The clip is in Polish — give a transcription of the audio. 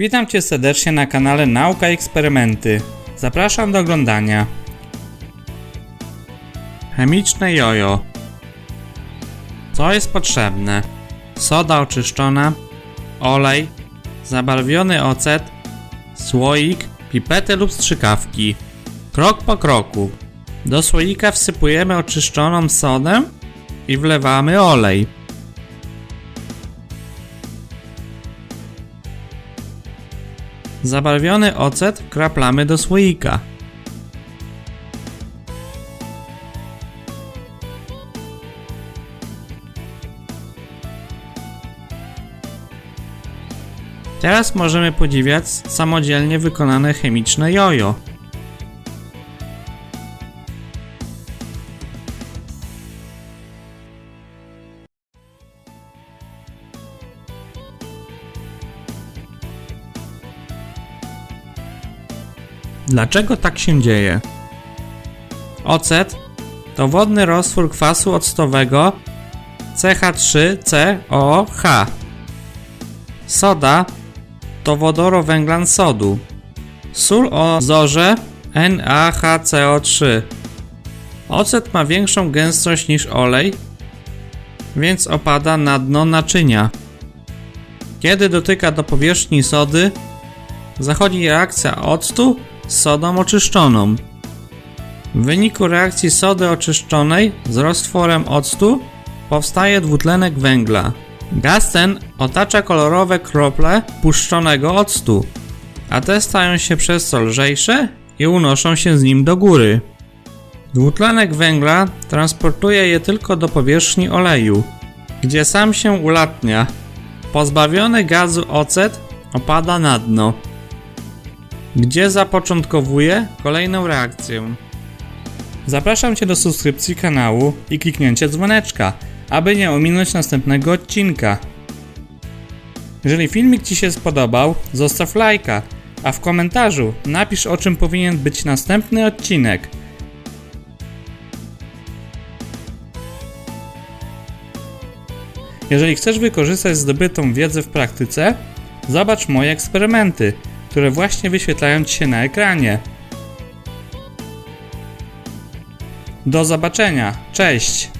Witam Cię serdecznie na kanale Nauka i Eksperymenty. Zapraszam do oglądania. Chemiczne jojo. Co jest potrzebne? Soda oczyszczona, olej, zabarwiony ocet, słoik, pipetę lub strzykawki. Krok po kroku. Do słoika wsypujemy oczyszczoną sodę i wlewamy olej. Zabarwiony ocet kraplamy do słoika. Teraz możemy podziwiać samodzielnie wykonane chemiczne jojo. Dlaczego tak się dzieje? Ocet to wodny roztwór kwasu octowego CH3COOH. Soda to wodorowęglan sodu. Sól o zorze NaHCO3. Ocet ma większą gęstość niż olej, więc opada na dno naczynia. Kiedy dotyka do powierzchni sody, zachodzi reakcja octu sodą oczyszczoną. W wyniku reakcji sody oczyszczonej z roztworem octu powstaje dwutlenek węgla. Gaz ten otacza kolorowe krople puszczonego octu, a te stają się przez to lżejsze i unoszą się z nim do góry. Dwutlenek węgla transportuje je tylko do powierzchni oleju, gdzie sam się ulatnia. Pozbawiony gazu ocet opada na dno gdzie zapoczątkowuje kolejną reakcję. Zapraszam Cię do subskrypcji kanału i kliknięcia dzwoneczka, aby nie ominąć następnego odcinka. Jeżeli filmik Ci się spodobał, zostaw lajka, a w komentarzu napisz o czym powinien być następny odcinek. Jeżeli chcesz wykorzystać zdobytą wiedzę w praktyce, zobacz moje eksperymenty, które właśnie wyświetlają Ci się na ekranie. Do zobaczenia, cześć!